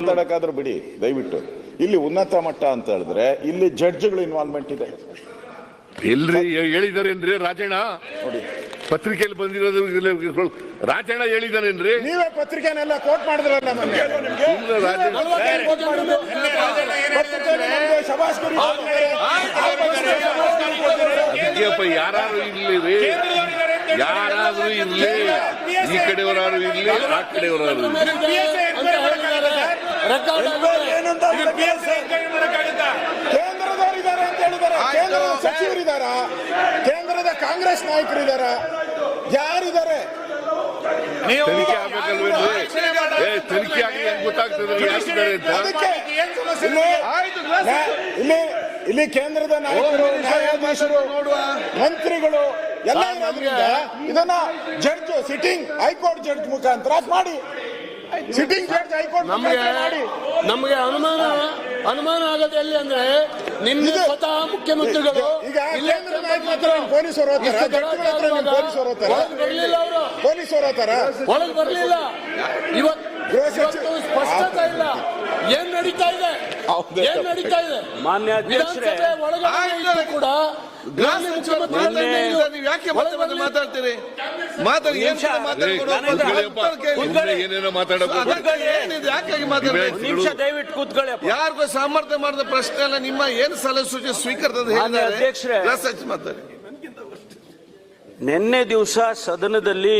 ಮಾತಾಡಕ್ಕಾದ್ರೂ ಬಿಡಿ ದಯವಿಟ್ಟು ಇಲ್ಲಿ ಉನ್ನತ ಮಟ್ಟ ಅಂತ ಹೇಳಿದ್ರೆ ಇಲ್ಲಿ ಜಡ್ಜ್ಗಳು ಇನ್ವಾಲ್ವ್ಮೆಂಟ್ ಇದೆ ಎಲ್ರಿ ಹೇಳಿದಾರೇನ್ರಿ ರಾಜಣ್ಣ ನೋಡಿ ಪತ್ರಿಕೆಯಲ್ಲಿ ಬಂದಿರೋದು ಇಲ್ಲ- ರಾಜಣ್ಣ ಹೇಳಿದಾರೇನ್ರಿ ನೀವೇ ಪತ್ರಿಕೆನೆಲ್ಲ ಕೋಟ್ ಮಾಡಿದ್ರಲ್ಲ ನಮ್ಗೆ ಯಾರು ಇರ್ಲಿ ರೀ ಯಾರಾದ್ರೂ ಇರ್ಲಿ ಈ ಕಡೆಯವರಾರು ಇರ್ಲಿ ಆ ಕಡೆಯವರಾರು ಇರ್ಲಿ ಕೇಂದ್ರದವರಿದ್ದಾರೆ ಅಂತ ಹೇಳಿದ್ದಾರೆ ಕೇಂದ್ರದ ಸಚಿವರಿದ್ದಾರ ಕೇಂದ್ರದ ಕಾಂಗ್ರೆಸ್ ನಾಯಕರು ಯಾರಿದ್ದಾರೆ ತನಿಖೆ ಆಗ್ಬೇಕಲ್ವೇನ್ರಿ? ತನಿಖೆ ಗೊತ್ತಾಗ್ತದೆ ಯಾರಿದ್ದಾರೆ ಅಂತ? ಅದಕ್ಕೆ ಇಲ್ಲಿ ಇಲ್ಲಿ ಇಲ್ಲಿ ಕೇಂದ್ರದ ನಾಯಕರು ನ್ಯಾಯಾಧೀಶರು ಮಂತ್ರಿಗಳು ಎಲ್ಲ ಇದನ್ನ ಜಡ್ಜ್ ಸಿಟ್ಟಿಂಗ್ ಹೈಕೋರ್ಟ್ ಜಡ್ಜ್ ಮುಖಾಂತರ ಮಾಡಿ. ಸಿಟ್ಟಿಂಗ್ ಜಡ್ಜ್ ಹೈಕೋರ್ಟ್ ನಮಗೆ ಮಾಡಿ ನಮಗೆ ಅನುಮಾನ ಅನುಮಾನ ಆಗದೆ ಎಲ್ಲಿ ಅಂದ್ರೆ ನಿನ್ನೆ ಸ್ವತಃ ಮುಖ್ಯಮಂತ್ರಿಗಳು ಈಗ ಹತ್ರ ಪೊಲೀಸರು ಹೋಗ್ತಾರ ಹತ್ರ ನಿಮ್ ಪೊಲೀಸರು ಹೋಗ್ತಾರ ಒಳಗೆ ಬರಲಿಲ್ಲ ಅವರು. ಪೊಲೀಸರು ಹೋಗ್ತಾರ ಒಳಗೆ ಬರ್ಲಿಲ್ಲ. ಇವತ್ತು ಗೃಹ ಸಚಿವ- ಇವತ್ತು ಸ್ಪಷ್ಟತೆ ಇಲ್ಲ. ಏನ್ ನಡೀತಾ ಇದೆ. ಏನ್ ನಡೀತಾ ಇದೆ? ಮಾನ್ಯ ಅಧ್ಯಕ್ಷರೇ ಒಳಗಡೆ ಕೂಡ ಗ್ರಾಮೀಣ ನೀವು ಯಾಕೆ ಮತ್ತೆ ಮತ್ತೆ ಮಾತಾಡ್ತೀರಿ? ಮಾತಾಡಿ ಏನ್. ಮಾತಾಡ್ಕೊಂಡು ಏನೇನೋ. ಏನಿದೆ ಯಾಕಾಗಿ ಮಾತಾಡ್ತೀರಿ? ನಿಮಿಷ ದಯವಿಟ್ಟು ಕೂತ್ಕೊಳ್ಳಿ ಯಾರಿಗೂ ಸಾಮರ್ಥ್ಯ ಮಾಡಿದ ಪ್ರಶ್ನೆ ಅಲ್ಲ ನಿಮ್ಮ ಏನ್ ಸಲಹೆ ಸೂಚನೆ ಅಧ್ಯಕ್ಷರೇ. ಮಾತಾಡಿ. ನಿನ್ನೆ ದಿವಸ ಸದನದಲ್ಲಿ